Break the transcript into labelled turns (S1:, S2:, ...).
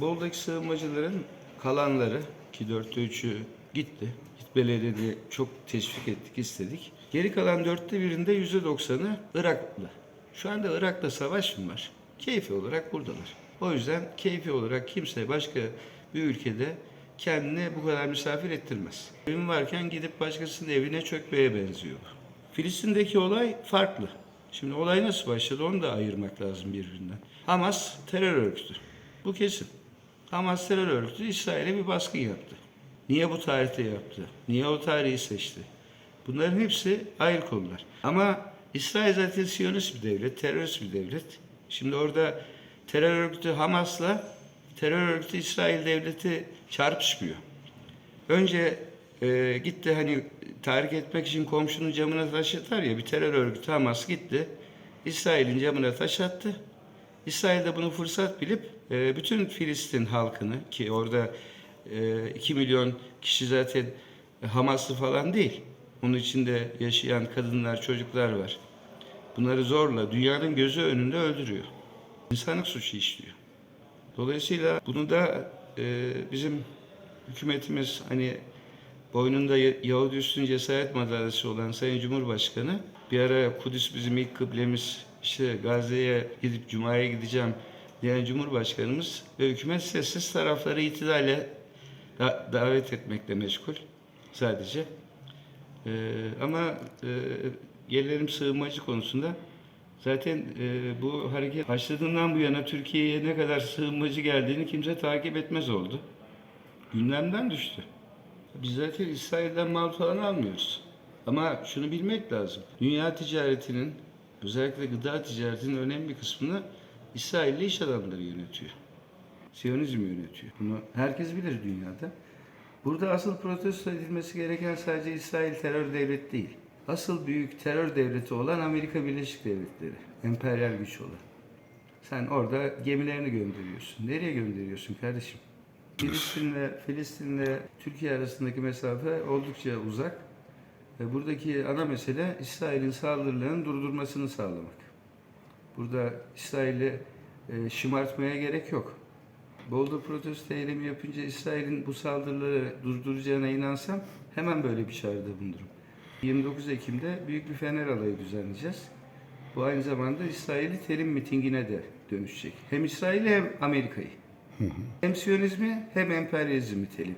S1: Bolu'daki sığınmacıların kalanları ki dörtte üçü gitti. Belediyede çok teşvik ettik, istedik. Geri kalan dörtte birinde yüzde doksanı Iraklı. Şu anda Irak'ta savaş mı var? Keyfi olarak buradalar. O yüzden keyfi olarak kimse başka bir ülkede kendini bu kadar misafir ettirmez. Evin varken gidip başkasının evine çökmeye benziyor. Filistin'deki olay farklı. Şimdi olay nasıl başladı onu da ayırmak lazım birbirinden. Hamas terör örgütü. Bu kesin. Hamas terör örgütü İsrail'e bir baskın yaptı. Niye bu tarihte yaptı? Niye o tarihi seçti? Bunların hepsi ayrı konular. Ama İsrail zaten Siyonist bir devlet, terörist bir devlet. Şimdi orada terör örgütü Hamas'la terör örgütü İsrail devleti çarpışmıyor. Önce e, gitti hani tahrik etmek için komşunun camına taş atar ya bir terör örgütü Hamas gitti. İsrail'in camına taş attı. İsrail de bunu fırsat bilip e, bütün Filistin halkını ki orada e, 2 milyon kişi zaten Hamaslı falan değil. Onun içinde yaşayan kadınlar, çocuklar var. Bunları zorla dünyanın gözü önünde öldürüyor. İnsanlık suçu işliyor. Dolayısıyla bunu da e, bizim hükümetimiz hani boynunda Ya- Yahudi üstün cesaret madalyası olan Sayın Cumhurbaşkanı bir ara Kudüs bizim ilk kıblemiz işte Gazze'ye gidip Cuma'ya gideceğim diyen Cumhurbaşkanımız ve hükümet sessiz tarafları itidale da- davet etmekle meşgul sadece. Ee, ama e, gelelim sığınmacı konusunda. Zaten e, bu hareket başladığından bu yana Türkiye'ye ne kadar sığınmacı geldiğini kimse takip etmez oldu. Gündemden düştü. Biz zaten İsrail'den mal falan almıyoruz. Ama şunu bilmek lazım. Dünya ticaretinin, özellikle gıda ticaretinin önemli bir kısmını İsrailli iş adamları yönetiyor. Siyonizm yönetiyor. Bunu herkes bilir dünyada. Burada asıl protesto edilmesi gereken sadece İsrail terör devleti değil. Asıl büyük terör devleti olan Amerika Birleşik Devletleri. Emperyal güç olan. Sen orada gemilerini gönderiyorsun. Nereye gönderiyorsun kardeşim? Filistin'le Filistin'le Türkiye arasındaki mesafe oldukça uzak. Buradaki ana mesele İsrail'in saldırılarının durdurmasını sağlamak. Burada İsrail'i e, şımartmaya gerek yok. Bolu'da protesto eylemi yapınca İsrail'in bu saldırıları durduracağına inansam hemen böyle bir çağrıda bulunurum. 29 Ekim'de büyük bir Fener alayı düzenleyeceğiz. Bu aynı zamanda İsrail'i terim mitingine de dönüşecek. Hem İsrail'i hem Amerika'yı. Hem Siyonizmi hem emperyalizmi telim,